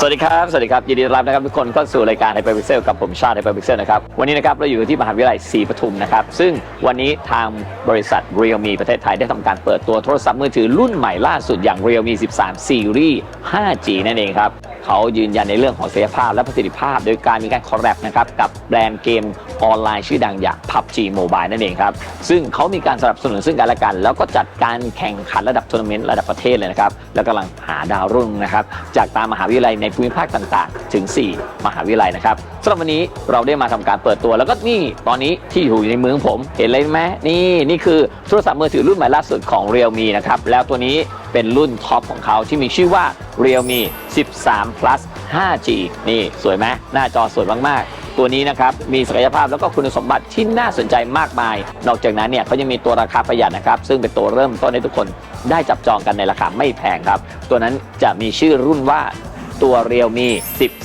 สวัสดีครับ สวัสดีครับ ยินดีต้อนรับนะครับทุกคนเข้าสู่รายการไฮเปอร์พิกเซลกับผมชาติไฮเปอร์พิกเซลนะครับ วันนี้นะครับเราอยู่ที่มหาวิทยาลัยศรีปทุมนะครับ ซึ่งวันนี้ทางบริษัท Realme ประเทศไทยได้ทำการเปิดตัวโทรศัพท์มือถือรุ่นใหม่ล่าสุดอย่าง Realme 13 Series 5G นั่นเองครับ เขายืนยันในเรื่องของศักยภาพและประสิทธิภาพ โดยการมีการคอลแลบนะครับกับแบรนด์เกมออนไลน์ชื่อดังอย่าง PUBG Mobile นั่นเองครับ ซึ่งเขามีการสนับสนุนซึ่งกันและกัน แล้วก็จัดการแข่งขันระดับทัวร์นาเมนต์ระดับประเทศเลยนะครับ แล้วกำลังหาดาวรุ่งนะครับ จากตามมหาวิทยาลัยในภูมิภาคต่างๆ ถึง 4 มหาวิทยาลัยนะครับ สำหรับวันนี้เราได้มาทำการเปิดตัว แล้วก็นี่ตอนนี้ที่อยู่ในมือของผม เห็นเลยไหมนี่นี่คือโทรศัพท์มือถือรุ่นใหม่ล่าสุดของ Realme นะครับแล้วตัวนี้เป็นรุ่นท็อปของเขาที่มีชื่อว่า Realme 13 plus 5G นี่สวยไหมหน้าจอสวยมากๆ ตัวนี้นะครับมีศักยภาพแล้วก็คุณสมบัติที่น่าสนใจมากมาย นอกจากนั้นเนี่ยเขายังมีตัวราคาประหยัดนะครับซึ่งเป็นตัวเริ่มต้นให้ทุกคนได้จับจองกันในราคาไม่แพงครับ ตัวนั้นจะมีชื่อรุ่นว่า ตัว Realme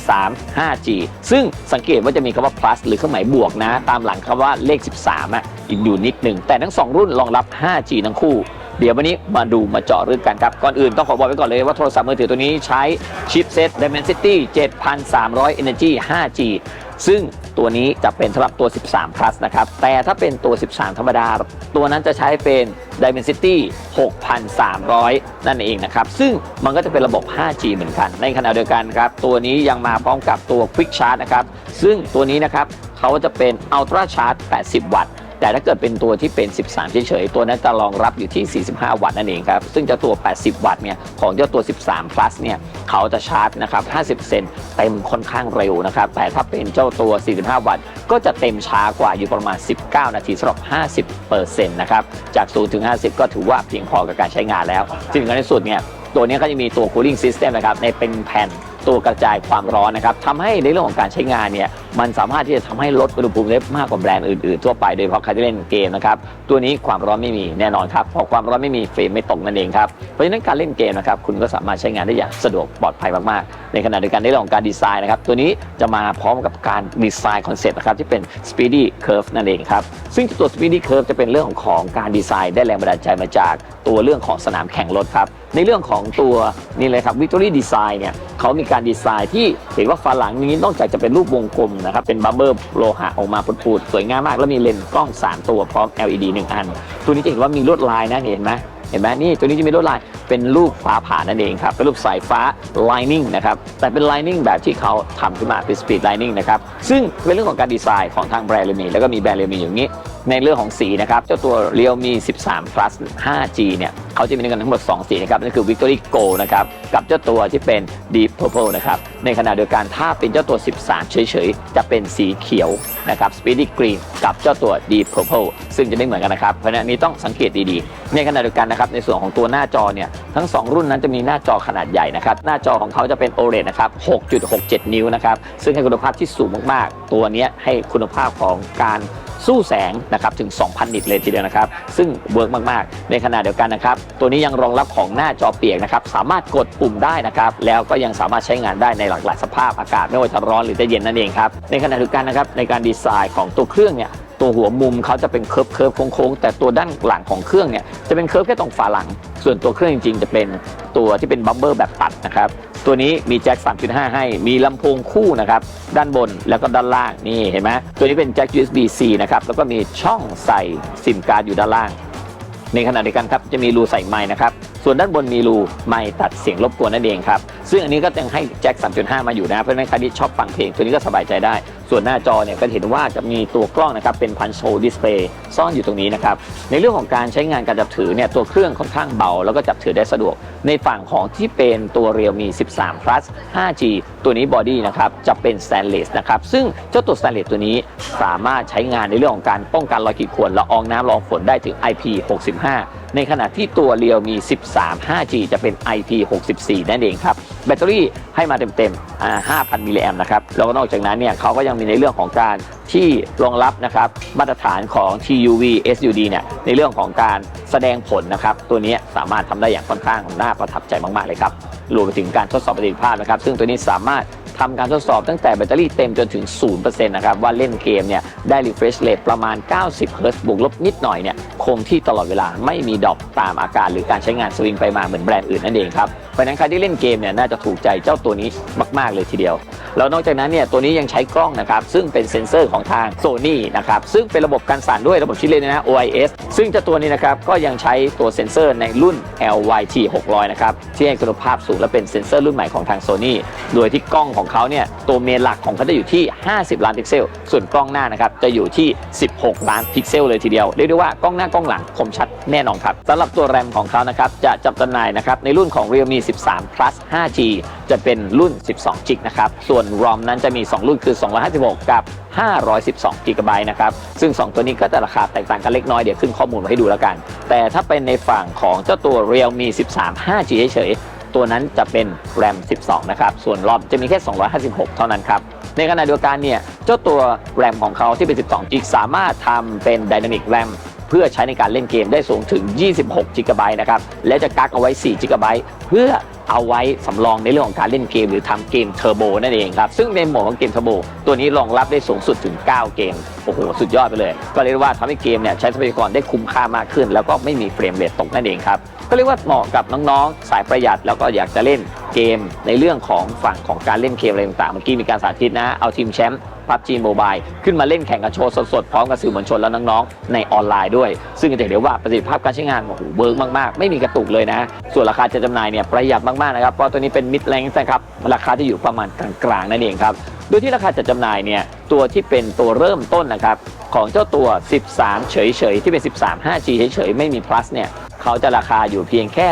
13 5G ซึ่งสังเกตว่าจะมีคำว่า plus หรือเครื่องหมายบวกนะ ตามหลังคำว่าเลข 13อะอยู่นิดหนึ่ง แต่ทั้ง 2 รุ่นรองรับ 5G ทั้งคู่เดี๋ยววันนี้มาดูมาเจาะลึกกันครับ ก่อนอื่นต้องขอบอกไว้ก่อนเลยว่าโทรศัพท์มือถือตัวนี้ใช้ชิปเซ็ต Dimensity 7300 Energy 5G ซึ่ง ตัวนี้จะเป็นสำหรับตัว 13 plus นะครับ แต่ถ้าเป็นตัว 13 ธรรมดา ตัวนั้นจะใช้เป็น Dimensity 6,300 นั่นเองนะครับ ซึ่งมันก็จะเป็นระบบ 5G เหมือนกัน ในขณะเดียวกันครับ ตัวนี้ยังมาพร้อมกับตัว Quick Charge นะครับ ซึ่งตัวนี้นะครับเขาจะเป็น Ultra Charge 80 วัตต์ แต่ถ้าเกิดเป็นตัวที่เป็น 13 เฉยๆ ตัวนั้นจะรองรับอยู่ที่ 45 วัตต์นั่นเองครับ ซึ่งเจ้าตัว 80 วัตต์เนี่ย ของเจ้าตัว 13 plus เนี่ย เขาจะชาร์จนะครับ 50%เต็มค่อนข้างเร็วนะครับ แต่ถ้าเป็นเจ้าตัว 45 วัตต์ ก็จะเต็มช้ากว่าอยู่ประมาณ 19 นาทีสำหรับ 50%นะครับ จาก 0 ถึง 50 ก็ถือว่าเพียงพอกับการใช้งานแล้วซึ่งในสุดเนี่ย ตัวนี้ก็จะมีตัว cooling system นะครับ ในเป็นแผ่นตัวกระจายความร้อนนะครับทำให้ในเรื่องของการใช้งานเนี่ย มันสามารถที่จะทำให้ลดอุณหภูมิได้มากกว่าแบรนด์อื่นๆทั่วไปโดยเฉพาะใครที่เล่นเกมนะครับตัวนี้ความร้อนไม่มีแน่นอนครับพอความร้อนไม่มีเฟรมไม่ตกนั่นเองครับเพราะฉะนั้นการเล่นเกมนะครับคุณก็สามารถใช้งานได้อย่างสะดวกปลอดภัยมากๆ ในขณะเดียวกันในเรื่องของการดีไซน์นะครับตัวนี้จะมาพร้อมกับการดีไซน์คอนเซ็ปต์นะครับที่เป็น speedy curve นั่นเองครับซึ่งตัว speedy curve จะเป็นเรื่องของของการดีไซน์ได้แรงบันดาลใจมาจากตัวเรื่องของสนามแข่งรถครับในเรื่องของตัวนี่เลยครับ Victory Design เนี่ยเขามีการดีไซน์ที่เห็นว่าฝาหลังนี้นอกจากจะเป็นรูปวงกลมนะครับ เป็นบัมเบอร์โลหะออกมาปูดๆสวยงามมาก แล้วมีเลนส์กล้อง 3 ตัวพร้อม LED 1 อัน ตัวนี้จะเห็นว่ามีลวดลายนะเห็นไหมเห็นไหมนี่ตัวนี้จะมีลวดลายเป็นรูปฟ้าผ่านั่นเองครับเป็นรูปสายฟ้า lining นะครับแต่เป็น lining แบบที่เขาทำขึ้นมาเป็น speed lining นะครับซึ่งเป็นเรื่องของการดีไซน์ของทางแบรนด์เรมีแล้วก็มีแบรนด์เรมีอย่างนี้ในเรื่องของสีนะครับเจ้าตัว Realme 13 Plus 5G เนี่ยเขาจะมีด้วยกันทั้งหมด 2 สีนะครับนั่นคือ Victory Gold นะครับกับเจ้าตัวที่เป็น Deep Purple นะครับในขณะเดียวกันถ้าเป็นเจ้าตัว 13 เฉยๆ จะเป็นสีเขียวนะครับ Speedy Green กับเจ้าตัว Deep Purple ซึ่งจะไม่เหมือนกันนะครับเพราะฉะนั้นนี้ต้องสังเกตดีๆ ในขณะเดียวกันนะครับในส่วนของตัวหน้าจอเนี่ยทั้ง 2 รุ่นนั้นจะมีหน้าจอขนาดใหญ่นะครับหน้าจอของเขาจะเป็น OLED นะครับ 6.67 นิ้วนะครับซึ่งให้คุณภาพที่สูงมากๆ ตัวนี้ให้คุณภาพของการ สู้แสงนะครับถึง 2,000 นิตเลยทีเดียวนะครับ ซึ่งเวิร์กมากๆ ในขณะเดียวกันนะครับ ตัวนี้ยังรองรับของหน้าจอเปียกนะครับ สามารถกดปุ่มได้นะครับ แล้วก็ยังสามารถใช้งานได้ในหลากหลายสภาพอากาศ ไม่ว่าจะร้อนหรือจะเย็นนั่นเองครับ ในขณะเดียวกันนะครับในการดีไซน์ของตัวเครื่องเนี่ยตัวหัวมุมเขาจะเป็นเคิร์ฟเคิร์ฟโค้งๆแต่ตัวด้านหลังของเครื่องเนี่ยจะเป็นเคิร์ฟแค่ตรงฝาหลัง ส่วนตัวเครื่องจริงๆ จะเป็นตัวที่เป็นบัมเบอร์แบบตัดนะครับ ตัวนี้มีแจ็ค 3.5 ให้ มีลำโพงคู่นะครับ ด้านบนแล้วก็ด้านล่าง นี่เห็นไหมตัวนี้เป็นแจ็ค USB-C นะครับ แล้วก็มีช่องใส่ซิมการ์ดอยู่ด้านล่าง ในขณะเดียวกันครับจะมีรูใส่ไม้นะครับ ส่วนด้านบนมีรูไม้ตัดเสียงรบกวนนั่นเองครับ ซึ่งอันนี้ก็ยังให้แจ็ค 3.5 มาอยู่นะ เพราะฉะนั้นใครที่ชอบฟังเพลงตัวนี้ก็สบายใจได้ ส่วนหน้าจอเนี่ยก็เห็นว่าจะมีตัวกล้องนะครับเป็นพันโชดิสเพย์ซ่อนอยู่ตรงนี้นะครับในเรื่องของการใช้งานการจับถือเนี่ยตัวเครื่องค่อนข้างเบา แล้วก็จับถือได้สะดวก ในฝั่งของที่เป็นตัว Realme 13 plus 5G ตัวนี้บอดี้นะครับจะเป็น stainless นะครับซึ่งเจ้าตัว stainless ตัวนี้สามารถใช้งานในเรื่องของการป้องกันรอยขีดข่วนละอองน้ำละอองฝนได้ถึง IP65 ในขณะที่ตัว Realme 13 5G จะเป็น IP64 นั่นเองครับแบตเตอรี่ให้มาเต็มๆ 5,000 มิลลิแอมป์นะครับ แล้วก็นอกจากนั้นเนี่ยเขาก็ยังมีในเรื่องของการที่รองรับนะครับมาตรฐานของ TUV SUD เนี่ยในเรื่องของการแสดงผลนะครับ ตัวนี้สามารถทำได้อย่างค่อนข้างน่าประทับใจมากๆเลยครับรวมไปถึงการทดสอบประสิทธิภาพนะครับ ซึ่งตัวนี้สามารถทำการทดสอบตั้งแต่แบตเตอรี่เต็มจนถึง 0%นะครับ ว่าเล่นเกมเนี่ยได้ refresh rate ประมาณ 90 Hz บวกลบนิดหน่อยเนี่ยคงที่ตลอดเวลาไม่มีดรอปตามอาการหรือการใช้งานสวิงไปมาเหมือนแบรนด์อื่นนั่นเองครับเพราะฉะนั้นใครที่เล่นเกมเนี่ยน่าจะถูกใจเจ้าตัวนี้มาก ๆ เลยทีเดียว แล้วนอกจากนั้นเนี่ยตัวนี้ยังใช้กล้องนะครับ ซึ่งเป็นเซ็นเซอร์ของทาง Sony นะครับ ซึ่งเป็นระบบการสั่นด้วยระบบชิเลนนะ OIS ซึ่งจ้าตัวนี้นะครับก็ยังใช้ตัวเซ็นเซอร์ในรุ่น LYT 600 นะครับ ที่ให้คุณภาพสูงและเป็นเซ็นเซอร์รุ่นใหม่ของทาง Sony โดยที่กล้องของเขาเนี่ยตัวเมนหลักของเขาจะอยู่ที่ 50 ล้านพิกเซล ส่วนกล้องหน้านะครับจะอยู่ที่ 16 ล้านพิกเซลเลยทีเดียวเรียกได้ว่ากล้องหน้ากล้องหลังคมชัดแน่นอนครับสำหรับตัวแรมของเขานะครับจะจับจำหน่ายนะครับในรุ่นของ Realme 13 Plus 5G จะเป็นรุ่น 12 g b นะครับ ส่วน ROM นั้นจะมี 2 รุ่นคือ 256 กับ 512 g b นะครับ ซึ่ง 2 ตัวนี้ก็จะราคาแตกต่างกันเล็กน้อย เดี๋ยวขึ้นข้อมูลมาให้ดูแล้วกัน แต่ถ้าเป็นในฝั่งของเจ้าตัว Realme 13 5G เฉยๆ ตัวนั้นจะเป็น RAM 12 นะครับ ส่วน ROM จะมีแค่ 256 เท่านั้นครับในขณะเดียวกันเนี่ยเจ้าตัว RAM ของเขาที่เป็น 12 g สามารถทำเป็น Dynamic RAM เพื่อใช้ในการเล่นเกมได้สูงถึง 26 g b นะครับและจะกักเอาไว้ 4 g b เพื่อเอาไว้สำรองในเรื่องของการเล่นเกมหรือทำเกมเทอร์โบนั่นเองครับ ซึ่งในโหมดของเกมเทอร์โบตัวนี้รองรับได้สูงสุดถึง 9 เกม โอ้โห สุดยอดไปเลย ก็เรียกว่าทำให้เกมเนี่ยใช้ทรัพยากรได้คุ้มค่ามากขึ้น แล้วก็ไม่มีเฟรมเรทตกนั่นเองครับ ก็เรียกว่าเหมาะกับน้องๆ สายประหยัดแล้วก็อยากจะเล่น เกมในเรื่องของฝั่งของการเล่นเกมอะไรต่างๆเมื่อกี้มีการสาธิตนะ เอาทีมแชมป์ PUBG Mobile ขึ้นมาเล่นแข่งกันโชว์สดๆ พร้อมกับสื่อมวลชนและน้องๆ ในออนไลน์ด้วย ซึ่งจะเห็นได้ว่าประสิทธิภาพการใช้งานโอ้โหเวิร์กมากๆ ไม่มีกระตุกเลยนะ ส่วนราคาจะจำหน่ายเนี่ยประหยัดมากๆนะครับเพราะตัวนี้เป็น mid range นะครับราคาที่อยู่ประมาณกลางๆนั่นเองครับโดยที่ราคาจัดจำหน่ายเนี่ยตัวที่เป็นตัวเริ่มต้นนะครับของเจ้าตัว 13 เฉยๆ ที่เป็น 13 5G เฉยๆ ไม่มี plus เนี่ย เขาจะราคาอยู่เพียงแค่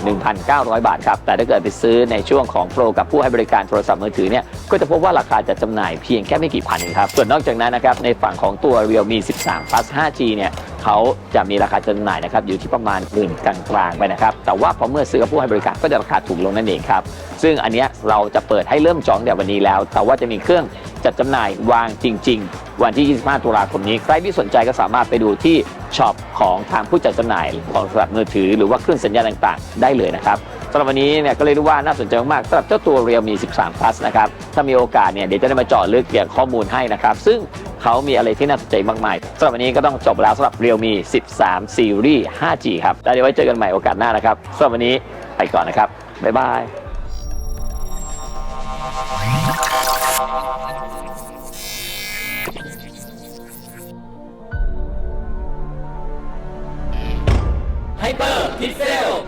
11,900 บาทครับ แต่ถ้าเกิดไปซื้อในช่วงของโปรกับผู้ให้บริการโทรศัพท์มือถือเนี่ย ก็จะพบว่าราคาจะจำหน่ายเพียงแค่ไม่กี่พันครับ ส่วนนอกจากนั้นนะครับ ในฝั่งของตัว Realme 13 plus 5G เนี่ยเขาจะมีราคาจำหน่ายนะครับอยู่ที่ประมาณหมื่นกลางๆไปนะครับ แต่ว่าพอเมื่อซื้อกับผู้ให้บริการก็จะราคาถูกลงนั่นเองครับ ซึ่งอันเนี้ยเราจะเปิดให้เริ่มจองแต่วันนี้แล้ว แต่ว่าจะมีเครื่องจัดจำหน่ายวางจริง ๆ วันที่ 25 ตุลาคมนี้ ใครที่สนใจก็สามารถไปดูที่ ช็อปของทางผู้จัดจำหน่ายของโทรศัพท์มือถือหรือว่าเครื่องสัญญาณต่างๆ ได้เลยนะครับสำหรับวันนี้เนี่ยก็เลยรู้ว่าน่าสนใจมากๆสำหรับเจ้าตัว Realme 13 Plus นะครับถ้ามีโอกาสเนี่ยเดี๋ยวจะได้มาเจาะลึกเกี่ยวกับข้อมูลให้นะครับซึ่งเขามีอะไรที่น่าสนใจมากมายสำหรับวันนี้ก็ต้องจบแล้วสำหรับ Realme 13 Series 5G ครับแล้วเดี๋ยวไว้เจอกันใหม่โอกาสหน้านะครับสำหรับวันนี้ไปก่อนนะครับบ๊ายบาย ไ